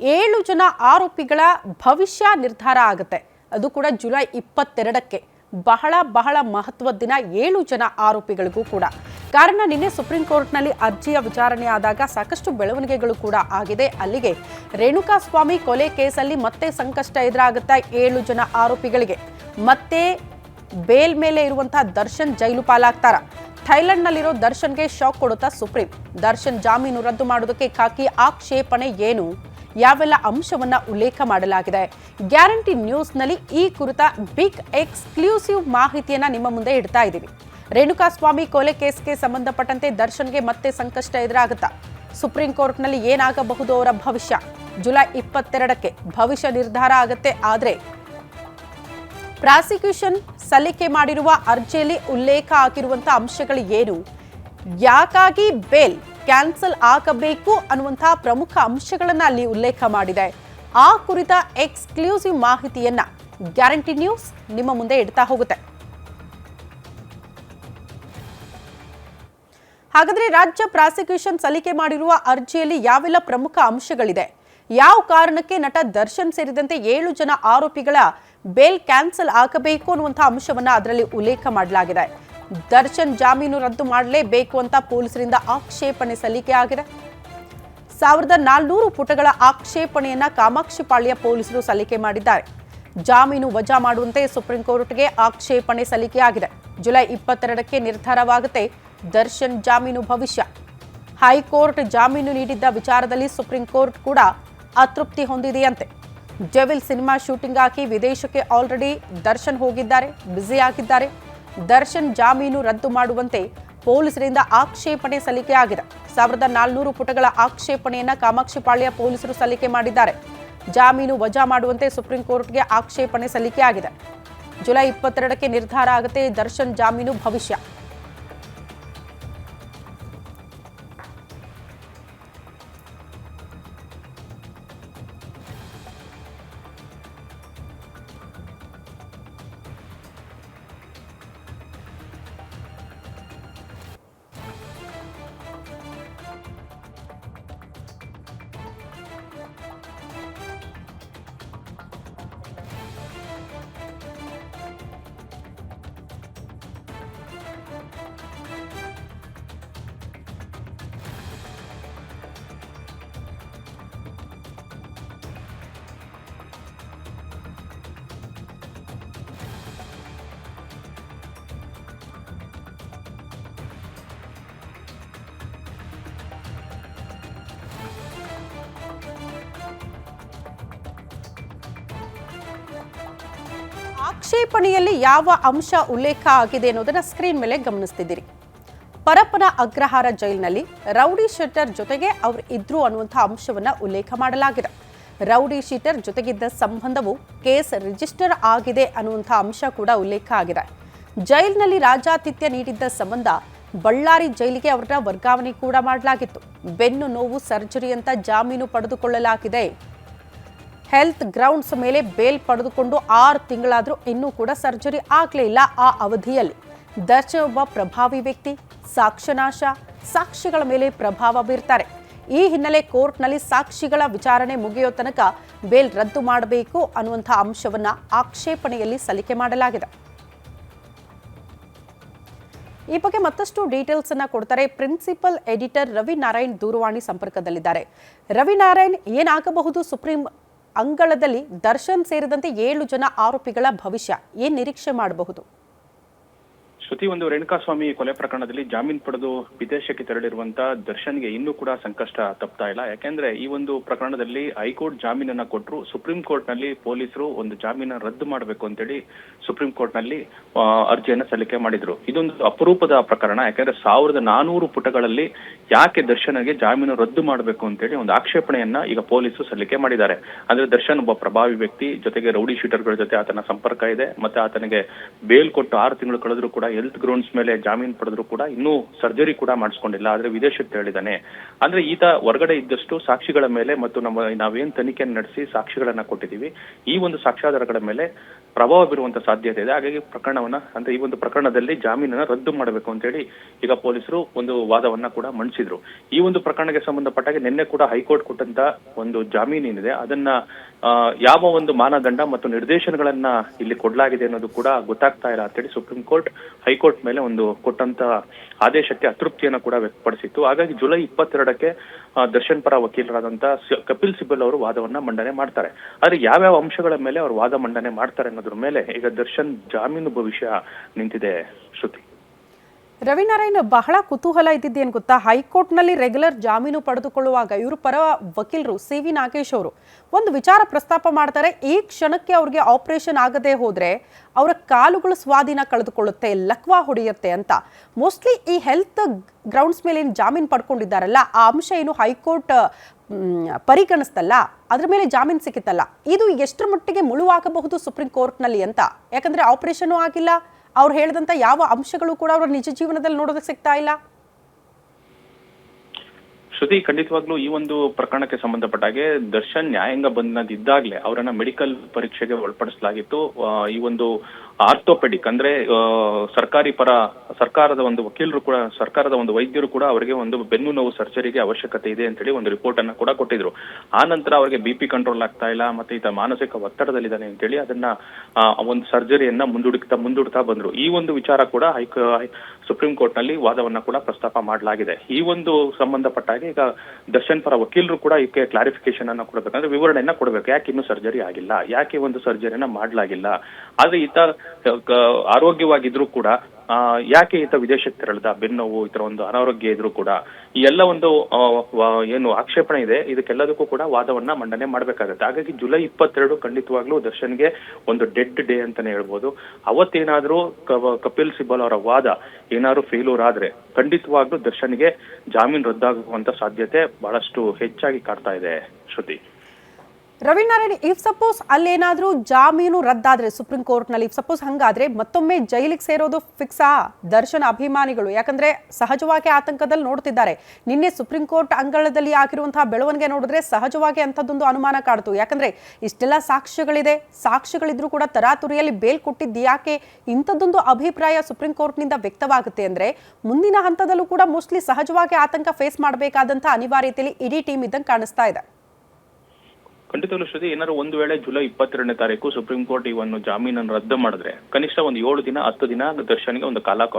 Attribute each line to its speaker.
Speaker 1: ಏಳು ಜನ ಆರೋಪಿಗಳ ಭವಿಷ್ಯ ನಿರ್ಧಾರ ಆಗುತ್ತೆ. ಅದು ಕೂಡ ಜುಲೈ ಇಪ್ಪತ್ತೆರಡಕ್ಕೆ. ಬಹಳ ಬಹಳ ಮಹತ್ವದ ದಿನ ಏಳು ಜನ ಆರೋಪಿಗಳಿಗೂ ಕೂಡ. ಕಾರಣ ನಿನ್ನೆ ಸುಪ್ರೀಂ ಕೋರ್ಟ್ನಲ್ಲಿ ಅರ್ಜಿಯ ವಿಚಾರಣೆ ಆದಾಗ ಸಾಕಷ್ಟು ಬೆಳವಣಿಗೆಗಳು ಕೂಡ ಆಗಿದೆ. ಅಲ್ಲಿಗೆ ರೇಣುಕಾ ಸ್ವಾಮಿ ಕೊಲೆ ಕೇಸಲ್ಲಿ ಮತ್ತೆ ಸಂಕಷ್ಟ ಎದುರಾಗುತ್ತಾ ಏಳು ಜನ ಆರೋಪಿಗಳಿಗೆ. ಮತ್ತೆ ಬೇಲ್ ಮೇಲೆ ಇರುವಂತಹ ದರ್ಶನ್ ಜೈಲು ಪಾಲಾಗ್ತಾರ. ಥೈಲೆಂಡ್ನಲ್ಲಿರೋ ದರ್ಶನ್ಗೆ ಶಾಕ್ ಕೊಡುತ್ತಾ ಸುಪ್ರೀಂ. ದರ್ಶನ್ ಜಾಮೀನು ರದ್ದು ಮಾಡೋದಕ್ಕೆ ಕಾಕಿ ಆಕ್ಷೇಪಣೆ ಏನು? ಯಾವೆಲ್ಲ ಅಂಶವನ್ನ ಉಲ್ಲೇಖ ಮಾಡಲಾಗಿದೆ. ಗ್ಯಾರಂಟಿ ನ್ಯೂಸ್ನಲ್ಲಿ ಈ ಕುರಿತ ಬಿಗ್ ಎಕ್ಸ್ಕ್ಲೂಸಿವ್ ಮಾಹಿತಿಯನ್ನ ನಿಮ್ಮ ಮುಂದೆ ಇಡ್ತಾ ಇದ್ದೀವಿ. ರೇಣುಕಾಸ್ವಾಮಿ ಕೊಲೆ ಕೇಸ್ಗೆ ಸಂಬಂಧಪಟ್ಟಂತೆ ದರ್ಶನ್ಗೆ ಮತ್ತೆ ಸಂಕಷ್ಟ ಎದುರಾಗುತ್ತಾ? ಸುಪ್ರೀಂ ಕೋರ್ಟ್ನಲ್ಲಿ ಏನಾಗಬಹುದು ಅವರ ಭವಿಷ್ಯ? ಜುಲೈ ಇಪ್ಪತ್ತೆರಡಕ್ಕೆ ಭವಿಷ್ಯ ನಿರ್ಧಾರ ಆಗುತ್ತೆ ಆದರೆ ಪ್ರಾಸಿಕ್ಯೂಷನ್ ಸಲ್ಲಿಕೆ ಮಾಡಿರುವ ಅರ್ಜಿಯಲ್ಲಿ ಉಲ್ಲೇಖ ಆಗಿರುವಂತಹ ಅಂಶಗಳು ಏನು? ಯಾಕಾಗಿ ಬೇಲ್ ಕ್ಯಾನ್ಸಲ್ ಆಗಬೇಕು ಅನ್ನುವಂತಹ ಪ್ರಮುಖ ಅಂಶಗಳನ್ನು ಅಲ್ಲಿ ಉಲ್ಲೇಖ ಮಾಡಿದೆ. ಆ ಕುರಿತ ಎಕ್ಸ್ಕ್ಲೂಸಿವ್ ಮಾಹಿತಿಯನ್ನ ಗ್ಯಾರಂಟಿ ನ್ಯೂಸ್ ನಿಮ್ಮ ಮುಂದೆ ಇಡ್ತಾ ಹೋಗುತ್ತೆ. ಹಾಗಾದ್ರೆ ರಾಜ್ಯ ಪ್ರಾಸಿಕ್ಯೂಷನ್ ಸಲ್ಲಿಕೆ ಮಾಡಿರುವ ಅರ್ಜಿಯಲ್ಲಿ ಯಾವೆಲ್ಲ ಪ್ರಮುಖ ಅಂಶಗಳಿದೆ? ಯಾವ ಕಾರಣಕ್ಕೆ ನಟ ದರ್ಶನ್ ಸೇರಿದಂತೆ ಏಳು ಜನ ಆರೋಪಿಗಳ ಬೇಲ್ ಕ್ಯಾನ್ಸಲ್ ಆಗಬೇಕು ಅನ್ನುವಂತಹ ಅಂಶವನ್ನ ಅದರಲ್ಲಿ ಉಲ್ಲೇಖ ಮಾಡಲಾಗಿದೆ. ದರ್ಶನ್ ಜಾಮೀನು ರದ್ದು ಮಾಡಲೇಬೇಕು ಅಂತ ಪೊಲೀಸರಿಂದ ಆಕ್ಷೇಪಣೆ ಸಲ್ಲಿಕೆ ಆಗಿದೆ. ಸಾವಿರದ ನಾಲ್ನೂರು ಪುಟಗಳ ಆಕ್ಷೇಪಣೆಯನ್ನ ಕಾಮಾಕ್ಷಿಪಾಳ್ಯ ಪೊಲೀಸರು ಸಲ್ಲಿಕೆ ಮಾಡಿದ್ದಾರೆ. ಜಾಮೀನು ವಜಾ ಮಾಡುವಂತೆ ಸುಪ್ರೀಂ ಕೋರ್ಟ್ಗೆ ಆಕ್ಷೇಪಣೆ ಸಲ್ಲಿಕೆಯಾಗಿದೆ ಜುಲೈ ಇಪ್ಪತ್ತೆರಡಕ್ಕೆ ನಿರ್ಧಾರವಾಗುತ್ತೆ ದರ್ಶನ್ ಜಾಮೀನು ಭವಿಷ್ಯ. ಹೈಕೋರ್ಟ್ ಜಾಮೀನು ನೀಡಿದ್ದ ವಿಚಾರದಲ್ಲಿ ಸುಪ್ರೀಂ ಕೋರ್ಟ್ ಕೂಡ ಅತೃಪ್ತಿ ಹೊಂದಿದೆಯಂತೆ. ಜೆವಿಲ್ ಸಿನಿಮಾ ಶೂಟಿಂಗ್ ಹಾಕಿ ವಿದೇಶಕ್ಕೆ ಆಲ್ರೆಡಿ ದರ್ಶನ್ ಹೋಗಿದ್ದಾರೆ, ಬ್ಯುಸಿ ಆಗಿದ್ದಾರೆ. ದರ್ಶನ್ ಜಾಮೀನು ರದ್ದು ಮಾಡುವಂತೆ ಪೊಲೀಸರಿಂದ ಆಕ್ಷೇಪಣೆ ಸಲ್ಲಿಕೆಯಾಗಿದೆ ಸಾವಿರದ ನಾಲ್ನೂರು ಪುಟಗಳ ಆಕ್ಷೇಪಣೆಯನ್ನ ಕಾಮಾಕ್ಷಿಪಾಳ್ಯ ಪೊಲೀಸರು ಸಲ್ಲಿಕೆ ಮಾಡಿದ್ದಾರೆ. ಜಾಮೀನು ವಜಾ ಮಾಡುವಂತೆ ಸುಪ್ರೀಂ ಕೋರ್ಟ್ಗೆ ಆಕ್ಷೇಪಣೆ ಸಲ್ಲಿಕೆಯಾಗಿದೆ ಜುಲೈ ಇಪ್ಪತ್ತೆರಡಕ್ಕೆ ನಿರ್ಧಾರ ಆಗುತ್ತೆ ದರ್ಶನ್ ಜಾಮೀನು ಭವಿಷ್ಯ. ಆಕ್ಷೇಪಣೆಯಲ್ಲಿ ಯಾವ ಅಂಶ ಉಲ್ಲೇಖ ಆಗಿದೆ ಅನ್ನೋದನ್ನ ಸ್ಕ್ರೀನ್ ಮೇಲೆ ಗಮನಿಸ್ತಿದ್ದೀರಿ. ಪರಪ್ಪನ ಅಗ್ರಹಾರ ಜೈಲಿನಲ್ಲಿ ರೌಡಿ ಶೆಟ್ಟರ್ ಜೊತೆಗೆ ಅವರು ಇದ್ರು ಅನ್ನುವಂಥ ಅಂಶವನ್ನ ಉಲ್ಲೇಖ ಮಾಡಲಾಗಿದೆ. ರೌಡಿ ಶೀಟರ್ ಜೊತೆಗಿದ್ದ ಸಂಬಂಧವು ಕೇಸ್ ರಿಜಿಸ್ಟರ್ ಆಗಿದೆ ಅನ್ನುವಂಥ ಅಂಶ ಕೂಡ ಉಲ್ಲೇಖ ಆಗಿದೆ. ಜೈಲಿನಲ್ಲಿ ರಾಜಾತಿಥ್ಯ ನೀಡಿದ್ದ ಸಂಬಂಧ ಬಳ್ಳಾರಿ ಜೈಲಿಗೆ ಅವರನ್ನ ವರ್ಗಾವಣೆ ಕೂಡ ಮಾಡಲಾಗಿತ್ತು. ಬೆನ್ನು ನೋವು, ಸರ್ಜರಿ ಅಂತ ಜಾಮೀನು ಪಡೆದುಕೊಳ್ಳಲಾಗಿದೆ. ಹೆಲ್ತ್ ಗ್ರೌಂಡ್ಸ್ ಮೇಲೆ ಬೇಲ್ ಪಡೆದುಕೊಂಡು ಆರು ತಿಂಗಳಾದರೂ ಇನ್ನೂ ಕೂಡ ಸರ್ಜರಿ ಆಗಲೇ ಇಲ್ಲ ಆ ಅವಧಿಯಲ್ಲಿ. ದರ್ಶನ್ ಒಬ್ಬ ಪ್ರಭಾವಿ ವ್ಯಕ್ತಿ ಸಾಕ್ಷ್ಯನಾಶ ಸಾಕ್ಷಿಗಳ ಮೇಲೆ ಪ್ರಭಾವ ಬೀರ್ತಾರೆ. ಈ ಹಿನ್ನೆಲೆ ಕೋರ್ಟ್ನಲ್ಲಿ ಸಾಕ್ಷಿಗಳ ವಿಚಾರಣೆ ಮುಗಿಯೋ ತನಕ ಬೇಲ್ ರದ್ದು ಮಾಡಬೇಕು ಅನ್ನುವಂಥ ಅಂಶವನ್ನು ಆಕ್ಷೇಪಣೆಯಲ್ಲಿ ಸಲ್ಲಿಕೆ ಮಾಡಲಾಗಿದೆ. ಈ ಬಗ್ಗೆ ಮತ್ತಷ್ಟು ಡೀಟೇಲ್ಸ್ ಅನ್ನ ಕೊಡ್ತಾರೆ ಪ್ರಿನ್ಸಿಪಲ್ ಎಡಿಟರ್ ರವಿ ನಾರಾಯಣ್ ದೂರವಾಣಿ ಸಂಪರ್ಕದಲ್ಲಿದ್ದಾರೆ. ರವಿ ನಾರಾಯಣ್ ಏನಾಗಬಹುದು ಸುಪ್ರೀಂ ಅಂಗಳದಲ್ಲಿ ದರ್ಶನ್ ಸೇರಿದಂತೆ ಏಳು ಜನ ಆರೋಪಿಗಳ ಭವಿಷ್ಯ ಏನ್ ನಿರೀಕ್ಷೆ ಮಾಡಬಹುದು?
Speaker 2: ಶ್ರುತಿ, ಒಂದು ರೇಣುಕಾಸ್ವಾಮಿ ಕೊಲೆ ಪ್ರಕರಣದಲ್ಲಿ ಜಾಮೀನು ಪಡೆದು ವಿದೇಶಕ್ಕೆ ತೆರಳಿರುವಂತ ದರ್ಶನ್ಗೆ ಇನ್ನೂ ಕೂಡ ಸಂಕಷ್ಟ ತಪ್ತಾ ಇಲ್ಲ. ಯಾಕೆಂದ್ರೆ ಈ ಒಂದು ಪ್ರಕರಣದಲ್ಲಿ ಹೈಕೋರ್ಟ್ ಜಾಮೀನನ್ನ ಕೊಟ್ಟರು ಸುಪ್ರೀಂ ಕೋರ್ಟ್ನಲ್ಲಿ ಪೊಲೀಸರು ಒಂದು ಜಾಮೀನ ರದ್ದು ಮಾಡಬೇಕು ಅಂತೇಳಿ ಸುಪ್ರೀಂ ಕೋರ್ಟ್ನಲ್ಲಿ ಅರ್ಜಿಯನ್ನ ಸಲ್ಲಿಕೆ ಮಾಡಿದ್ರು. ಇದೊಂದು ಅಪರೂಪದ ಪ್ರಕರಣ. ಯಾಕೆಂದ್ರೆ ಸಾವಿರದ ನಾನೂರು ಪುಟಗಳಲ್ಲಿ ಯಾಕೆ ದರ್ಶನ್ಗೆ ಜಾಮೀನು ರದ್ದು ಮಾಡಬೇಕು ಅಂತೇಳಿ ಒಂದು ಆಕ್ಷೇಪಣೆಯನ್ನ ಈಗ ಪೊಲೀಸರು ಸಲ್ಲಿಕೆ ಮಾಡಿದ್ದಾರೆ. ಅಂದ್ರೆ ದರ್ಶನ್ ಒಬ್ಬ ಪ್ರಭಾವಿ ವ್ಯಕ್ತಿ, ಜೊತೆಗೆ ರೌಡಿ ಶೀಟರ್ಗಳ ಜೊತೆ ಆತನ ಸಂಪರ್ಕ ಇದೆ. ಮತ್ತೆ ಆತನಿಗೆ ಬೇಲ್ ಕೊಟ್ಟು ಆರು ತಿಂಗಳು ಕಳೆದ್ರು ಕೂಡ ಹೆಲ್ತ್ ಗ್ರೌಂಡ್ಸ್ ಮೇಲೆ ಜಾಮೀನು ಪಡೆದ್ರು ಕೂಡ ಇನ್ನೂ ಸರ್ಜರಿ ಕೂಡ ಮಾಡಿಸ್ಕೊಂಡಿಲ್ಲ. ಆದ್ರೆ ವಿದೇಶಕ್ಕೆ ತೆರಳಿದ್ದಾನೆ. ಅಂದ್ರೆ ಈತ ಹೊರಗಡೆ ಇದ್ದಷ್ಟು ಸಾಕ್ಷಿಗಳ ಮೇಲೆ ಮತ್ತು ನಮ್ಮ ನಾವೇನ್ ತನಿಖೆಯನ್ನು ನಡೆಸಿ ಸಾಕ್ಷಿಗಳನ್ನ ಕೊಟ್ಟಿದ್ದೀವಿ, ಈ ಒಂದು ಸಾಕ್ಷ್ಯಾಧಾರಗಳ ಮೇಲೆ ಪ್ರಭಾವ ಬೀರುವಂತ ಸಾಧ್ಯತೆ ಇದೆ. ಹಾಗಾಗಿ ಪ್ರಕರಣವನ್ನ, ಅಂದ್ರೆ ಈ ಒಂದು ಪ್ರಕರಣದಲ್ಲಿ ಜಾಮೀನನ್ನ ರದ್ದು ಮಾಡಬೇಕು ಅಂತ ಹೇಳಿ ಈಗ ಪೊಲೀಸರು ಒಂದು ವಾದವನ್ನ ಕೂಡ ಮಂಡಿಸಿದ್ರು. ಈ ಒಂದು ಪ್ರಕರಣಕ್ಕೆ ಸಂಬಂಧಪಟ್ಟಾಗ ನಿನ್ನೆ ಕೂಡ ಹೈಕೋರ್ಟ್ ಕೊಟ್ಟಂತ ಒಂದು ಜಾಮೀನು ಏನಿದೆ ಅದನ್ನ ಯಾವ ಒಂದು ಮಾನದಂಡ ಮತ್ತು ನಿರ್ದೇಶನಗಳನ್ನ ಇಲ್ಲಿ ಕೊಡಲಾಗಿದೆ ಅನ್ನೋದು ಕೂಡ ಗೊತ್ತಾಗ್ತಾ ಇಲ್ಲ. ಅಂತೇಳಿ ಸುಪ್ರೀಂ ಕೋರ್ಟ್, ಹೈಕೋರ್ಟ್ ಮೇಲೆ ಒಂದು ಕೊಟ್ಟಂತ ಆದೇಶಕ್ಕೆ ಅತೃಪ್ತಿಯನ್ನ ಕೂಡ ವ್ಯಕ್ತಪಡಿಸಿತ್ತು. ಹಾಗಾಗಿ ಜುಲೈ ಇಪ್ಪತ್ತೆರಡಕ್ಕೆ ದರ್ಶನ್ ಪರ ವಕೀಲರಾದಂತ ಕಪಿಲ್ ಸಿಬಲ್ ಅವರು ವಾದವನ್ನ ಮಂಡನೆ ಮಾಡ್ತಾರೆ. ಆದ್ರೆ ಯಾವ್ಯಾವ ಅಂಶಗಳ ಮೇಲೆ ಅವರು ವಾದ ಮಂಡನೆ ಮಾಡ್ತಾರೆ ಅನ್ನೋದ್ರ ಮೇಲೆ ಈಗ ದರ್ಶನ್ ಜಾಮೀನು ಭವಿಷ್ಯ ನಿಂತಿದೆ ಶ್ರುತಿ.
Speaker 1: ರವಿನಾರಾಯಣ್ ಬಹಳ ಕುತೂಹಲ ಇದ್ದಿದ್ದೇನು ಗೊತ್ತಾ? ಹೈಕೋರ್ಟ್ನಲ್ಲಿ ರೆಗ್ಯುಲರ್ ಜಾಮೀನು ಪಡೆದುಕೊಳ್ಳುವಾಗ ಇವರು ಪರ ವಕೀಲರು ಸಿ ವಿ ನಾಗೇಶ್ ಅವರು ಒಂದು ವಿಚಾರ ಪ್ರಸ್ತಾಪ ಮಾಡ್ತಾರೆ, ಈ ಕ್ಷಣಕ್ಕೆ ಅವ್ರಿಗೆ ಆಪರೇಷನ್ ಆಗದೆ ಹೋದ್ರೆ ಅವರ ಕಾಲುಗಳು ಸ್ವಾಧೀನ ಕಳೆದುಕೊಳ್ಳುತ್ತೆ, ಲಕ್ವಾ ಹೊಡೆಯುತ್ತೆ ಅಂತ. ಮೋಸ್ಟ್ಲಿ ಈ ಹೆಲ್ತ್ ಗ್ರೌಂಡ್ಸ್ ಮೇಲೆ ಏನು ಜಾಮೀನು ಪಡ್ಕೊಂಡಿದ್ದಾರಲ್ಲ, ಆ ಅಂಶ ಏನು ಹೈಕೋರ್ಟ್ ಪರಿಗಣಿಸ್ತಲ್ಲ, ಅದ್ರ ಮೇಲೆ ಜಾಮೀನು ಸಿಕ್ಕಿತ್ತಲ್ಲ. ಇದು ಎಷ್ಟರ ಮಟ್ಟಿಗೆ ಮುಳುವಾಗಬಹುದು ಸುಪ್ರೀಂ ಕೋರ್ಟ್ನಲ್ಲಿ ಅಂತ? ಯಾಕಂದ್ರೆ ಆಪರೇಷನ್ ಆಗಿಲ್ಲ. ಅವ್ರು ಹೇಳಿದಂಥ ಯಾವ ಅಂಶಗಳು ಕೂಡ ಅವರ ನಿಜ ಜೀವನದಲ್ಲಿ ನೋಡೋದಕ್ಕೆ ಸಿಗ್ತಾ ಇಲ್ಲ.
Speaker 2: ಶ್ರುತಿ, ಖಂಡಿತವಾಗ್ಲೂ ಈ ಒಂದು ಪ್ರಕರಣಕ್ಕೆ ಸಂಬಂಧಪಟ್ಟ ಹಾಗೆ ದರ್ಶನ್ ನ್ಯಾಯಾಂಗ ಬಂಧನದಿದ್ದಾಗಲೇ ಅವರನ್ನ ಮೆಡಿಕಲ್ ಪರೀಕ್ಷೆಗೆ ಒಳಪಡಿಸಲಾಗಿತ್ತು. ಈ ಒಂದು ಆರ್ಥೋಪೆಡಿಕ್ ಅಂದ್ರೆ ಸರ್ಕಾರಿ ಪರ, ಸರ್ಕಾರದ ಒಂದು ವಕೀಲರು ಕೂಡ, ಸರ್ಕಾರದ ಒಂದು ವೈದ್ಯರು ಕೂಡ ಅವರಿಗೆ ಒಂದು ಬೆನ್ನು ನೋವು ಸರ್ಜರಿಗೆ ಅವಶ್ಯಕತೆ ಇದೆ ಅಂತೇಳಿ ಒಂದು ರಿಪೋರ್ಟ್ ಅನ್ನ ಕೂಡ ಕೊಟ್ಟಿದ್ರು. ಆ ನಂತರ ಅವರಿಗೆ ಬಿ ಪಿ ಕಂಟ್ರೋಲ್ ಆಗ್ತಾ ಇಲ್ಲ, ಮತ್ತೆ ಈತ ಮಾನಸಿಕ ಒತ್ತಡದಲ್ಲಿದ್ದಾನೆ ಅಂತೇಳಿ ಅದನ್ನ ಒಂದು ಸರ್ಜರಿಯನ್ನ ಮುಂದೂಡುತ್ತಾ ಮುಂದೂಡ್ತಾ ಬಂದ್ರು. ಈ ಒಂದು ವಿಚಾರ ಕೂಡ ಹೈಕ ಸುಪ್ರೀಂ ಕೋರ್ಟ್ನಲ್ಲಿ ವಾದವನ್ನ ಕೂಡ ಪ್ರಸ್ತಾಪ ಮಾಡಲಾಗಿದೆ. ಈ ಒಂದು ಸಂಬಂಧಪಟ್ಟ ಹಾಗೆ ಈಗ ದರ್ಶನ್ ಪರ ವಕೀಲರು ಕೂಡ ಇದಕ್ಕೆ ಕ್ಲಾರಿಫಿಕೇಶನ್ ಅನ್ನ ಕೊಡಬೇಕಂದ್ರೆ ವಿವರಣೆಯನ್ನ ಕೊಡಬೇಕು. ಯಾಕೆ ಇನ್ನೂ ಸರ್ಜರಿ ಆಗಿಲ್ಲ? ಯಾಕೆ ಒಂದು ಸರ್ಜರಿನ ಮಾಡಲಾಗಿಲ್ಲ? ಆದ್ರೆ ಈತ ಆರೋಗ್ಯವಾಗಿದ್ರು ಕೂಡ ಯಾಕೆ ಈತ ವಿದೇಶಕ್ಕೆ ತೆರಳಿದ? ಬೆನ್ನೋವು ಈ ತರ ಒಂದು ಅನಾರೋಗ್ಯ ಇದ್ರು ಕೂಡ ಈ ಎಲ್ಲ ಒಂದು ಏನು ಆಕ್ಷೇಪಣೆ ಇದೆ, ಇದಕ್ಕೆಲ್ಲದಕ್ಕೂ ಕೂಡ ವಾದವನ್ನ ಮಂಡನೆ ಮಾಡಬೇಕಾಗುತ್ತೆ. ಹಾಗಾಗಿ ಜುಲೈ ಇಪ್ಪತ್ತೆರಡು ಖಂಡಿತವಾಗ್ಲೂ ದರ್ಶನ್ಗೆ ಒಂದು ಡೆಡ್ ಡೇ ಅಂತಾನೆ ಹೇಳ್ಬೋದು. ಅವತ್ತೇನಾದ್ರೂ ಕಪಿಲ್ ಸಿಬಲ್ ಅವರ ವಾದ ಏನಾದ್ರು ಫೇಲ್ಯೂರ್ ಆದ್ರೆ ಖಂಡಿತವಾಗ್ಲೂ ದರ್ಶನ್ಗೆ ಜಾಮೀನು ರದ್ದಾಗುವಂತ ಸಾಧ್ಯತೆ ಬಹಳಷ್ಟು ಹೆಚ್ಚಾಗಿ ಕಾಡ್ತಾ ಇದೆ, ಶ್ರುತಿ.
Speaker 1: ರವಿನಾರಾಯಣ್ ಇಫ್ ಸಪೋಸ್ ಅಲ್ಲೇನಾದರೂ ಜಾಮೀನು ರದ್ದಾದರೆ ಸುಪ್ರೀಂ ಕೋರ್ಟ್ನಲ್ಲಿ ಇಫ್ ಸಪೋಸ್ ಹಂಗಾದ್ರೆ ಮತ್ತೊಮ್ಮೆ ಜೈಲಿಗೆ ಸೇರೋದು ಫಿಕ್ಸಾ ದರ್ಶನ್ ಅಭಿಮಾನಿಗಳು. ಯಾಕಂದ್ರೆ ಸಹಜವಾಗಿ ಆತಂಕದಲ್ಲಿ ನೋಡ್ತಿದ್ದಾರೆ. ನಿನ್ನೆ ಸುಪ್ರೀಂ ಕೋರ್ಟ್ ಅಂಗಳದಲ್ಲಿ ಆಗಿರುವಂತಹ ಬೆಳವಣಿಗೆ ನೋಡಿದ್ರೆ ಸಹಜವಾಗಿ ಅಂಥದ್ದೊಂದು ಅನುಮಾನ ಕಾಡ್ತು. ಯಾಕಂದ್ರೆ ಇಷ್ಟೆಲ್ಲ ಸಾಕ್ಷ್ಯಗಳಿದೆ. ಸಾಕ್ಷ್ಯಗಳಿದ್ರೂ ಕೂಡ ತರಾತುರಿಯಲ್ಲಿ ಬೇಲ್ ಕೊಟ್ಟಿದ್ದು ಯಾಕೆ? ಇಂಥದ್ದೊಂದು ಅಭಿಪ್ರಾಯ ಸುಪ್ರೀಂ ಕೋರ್ಟ್ನಿಂದ ವ್ಯಕ್ತವಾಗುತ್ತೆ ಅಂದ್ರೆ ಮುಂದಿನ ಹಂತದಲ್ಲೂ ಕೂಡ ಮೋಸ್ಟ್ಲಿ ಸಹಜವಾಗಿ ಆತಂಕ ಫೇಸ್ ಮಾಡಬೇಕಾದಂಥ ಅನಿವಾರ್ಯತೆಯಲ್ಲಿ ಇಡೀ ಟೀಮ್ ಇದ್ದಂಗೆ ಕಾಣಿಸ್ತಾ ಇದೆ.
Speaker 2: ಖಂಡಿತವಾಗ್ಲೂ ಶ್ರುತಿ, ಏನಾದ್ರು ಒಂದು ವೇಳೆ ಜುಲೈ ಇಪ್ಪತ್ತೆರಡನೇ ತಾರೀಕು ಸುಪ್ರೀಂ ಕೋರ್ಟ್ ಒಂದು ಜಾಮೀನನ್ನು ರದ್ದು ಮಾಡಿದ್ರೆ, ಕನಿಷ್ಠ ಒಂದು ಏಳು ದಿನ, ಹತ್ತು ದಿನ ದರ್ಶನ್ಗೆ ಒಂದು ಕಾಲಾವಕಾಶ.